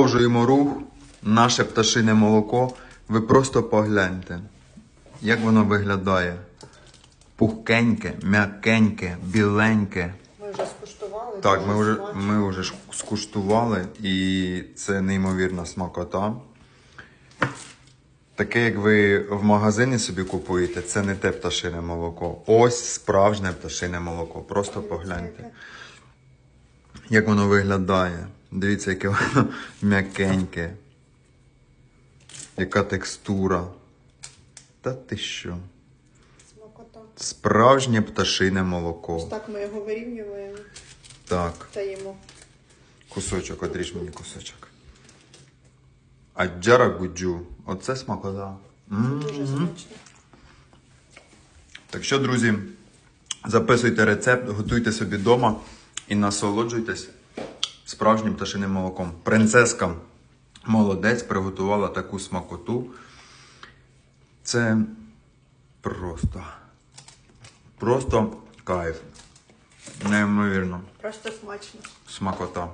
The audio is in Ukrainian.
Продовжуємо рух, наше пташине молоко. Ви просто погляньте, як воно виглядає. Пухкеньке, м'якеньке, біленьке. Ми вже скуштували. Так, ми вже, ми вже скуштували, і це неймовірна смакота. Таке, як ви в магазині собі купуєте, це не те пташине молоко. Ось справжнє пташине молоко. Просто погляньте, як воно виглядає. Дивіться, яке воно м'якеньке. Яка текстура. Та ти що? Смакота. Справжнє пташине молоко. Ось так ми його вирівнюємо Так. та їмо. Кусочок, отріж мені кусочок. А джара гуджу. Оце смакота. Дуже смачно. Так що, друзі, записуйте рецепт, готуйте собі вдома і насолоджуйтесь справжнім пташиним молоком. Принцеска молодець приготувала таку смакоту. Це просто. Просто кайф. Неймовірно. Просто смачно. Смакота.